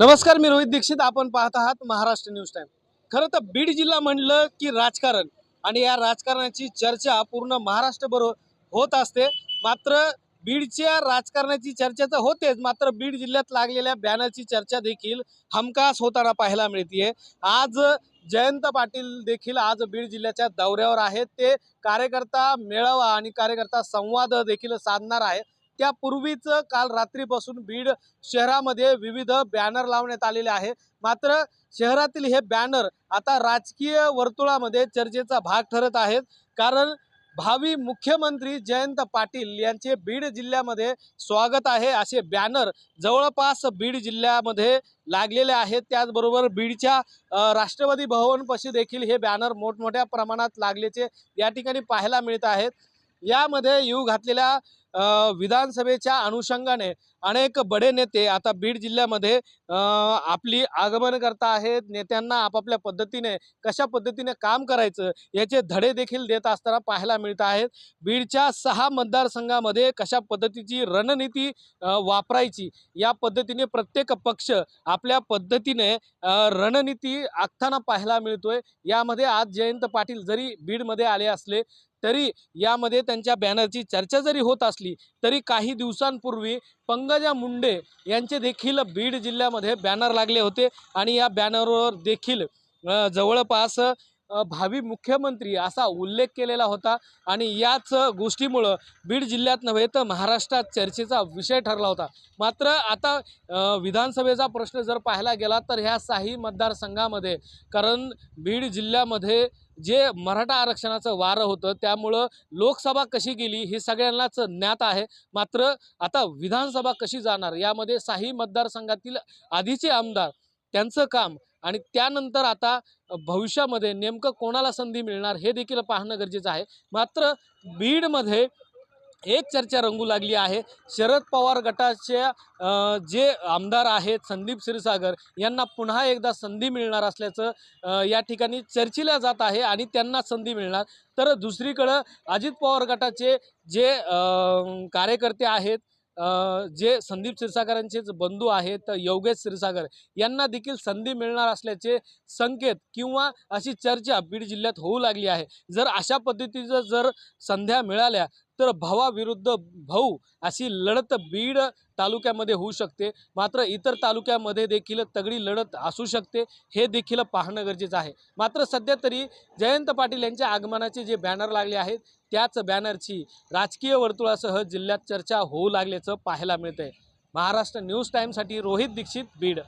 नमस्कार मी रोहित दीक्षित. आपण पाहत आहात महाराष्ट्र न्यूज टाइम. खरं तर बीड जिल्हा म्हणलं की राजकारण आणि या राजकारणाची चर्चा पूर्ण महाराष्ट्रभर होत असते. मात्र बीडच्या राजकारणाची चर्चा तर होतेच मात्र बीड जिल्ह्यात लागलेल्या बॅनरची चर्चा देखील हमखास होताना पाहायला मिळते आज जयंत पाटील देखील आज बीड जिल्ह्याच्या दौऱ्यावर आहेत. ते कार्यकर्ता मेळावा आणि कार्यकर्ता संवाद देखील साधणार आहे त्यापूर्वीच काल रात्रीपासून बीड शहरामध्ये विविध बॅनर लावण्यात आलेले आहे. मात्र शहरातील हे बॅनर आता राजकीय वर्तुळामध्ये चर्चेचा भाग ठरत आहेत. कारण भावी मुख्यमंत्री जयंत पाटील यांचे बीड जिल्ह्यामध्ये स्वागत आहे. असे बॅनर जवळपास बीड जिल्ह्यामध्ये लागलेले आहेत. त्याचबरोबर बीडच्या राष्ट्रवादी भवनपाशी देखील हे बॅनर मोठमोठ्या प्रमाणात लागल्याचे या ठिकाणी पाहायला मिळत आहेत. यामध्ये येऊ घातलेल्या विधानसभेच्या अनुषंगाने अनेक बडे नेते आता बीड जिल्ह्यामध्ये आपली आगमन करता आहेत. नेत्यांना आपापल्या पद्धतीने कशा पद्धतीने काम करायचं याचे धडे देखील देत असताना पाहायला मिळत आहेत. बीडच्या सहा मतदारसंघामध्ये कशा पद्धतीची रणनीती वापरायची या पद्धतीने प्रत्येक पक्ष आपल्या पद्धतीने रणनीती आखताना पाहायला मिळतोय. यामध्ये आज जयंत पाटील जरी बीडमध्ये आले असले तरी यामध्ये त्यांच्या बॅनरची चर्चा जरी होत असली तरी काही दिवसांपूर्वी पंकजा मुंडे यांचे देखील बीड जिल्ह्यामध्ये बॅनर लागले होते. आणि या बॅनरवर देखील जवळपास भावी मुख्यमंत्री असा उल्लेख केलेला होता. आणि याच गोष्टीमुळं बीड जिल्ह्यात नव्हे तर महाराष्ट्रात चर्चेचा विषय ठरला होता. मात्र आता विधानसभेचा प्रश्न जर पाहायला गेला तर ह्या साही मतदारसंघामध्ये कारण बीड जिल्ह्यामध्ये जे मराठा आरक्षणाचं वारं होतं त्यामुळं लोकसभा कशी गेली हे सगळ्यांनाच ज्ञात आहे. मात्र आता विधानसभा कशी जाणार? यामध्ये साही मतदारसंघातील आधीचे आमदार त्यांचं काम आणि त्यानंतर आता भविष्यामध्ये नेमकं कोणाला संधी मिळणार हे देखील पाहणं गरजेचं आहे. मात्र बीडमध्ये एक चर्चा रंगू लागली आहे. शरद पवार गटाच्या जे आमदार आहेत संदीप क्षीरसागर यांना पुन्हा एकदा संधी मिळणार असल्याचं या ठिकाणी चर्चिल्या जात आहे आणि त्यांना संधी मिळणार. तर दुसरीकडं अजित पवार गटाचे जे कार्यकर्ते आहेत जे संदीप क्षीरसागरांचेच बंधू आहेत योगेश क्षीरसागर यांना देखील संधी मिळणार असल्याचे संकेत किंवा अशी चर्चा बीड जिल्ह्यात होऊ लागली आहे. जर अशा पद्धतीचं जर संध्या मिळाल्या तर भावाविरुद्ध भाऊ अशी लढत बीड तालुक्यामध्ये होऊ शकते. मात्र इतर तालुक्यामध्ये देखील तगडी लढत असू शकते. हे देखील पाहणं गरजेचं आहे. मात्र सध्या तरी जयंत पाटील यांच्या आगमनाचे जे बॅनर लागले आहेत त्याच बॅनरची राजकीय वर्तुळासह जिल्ह्यात चर्चा होऊ लागल्याचं पाहायला मिळतंय. महाराष्ट्र न्यूज टाईमसाठी रोहित दीक्षित बीड.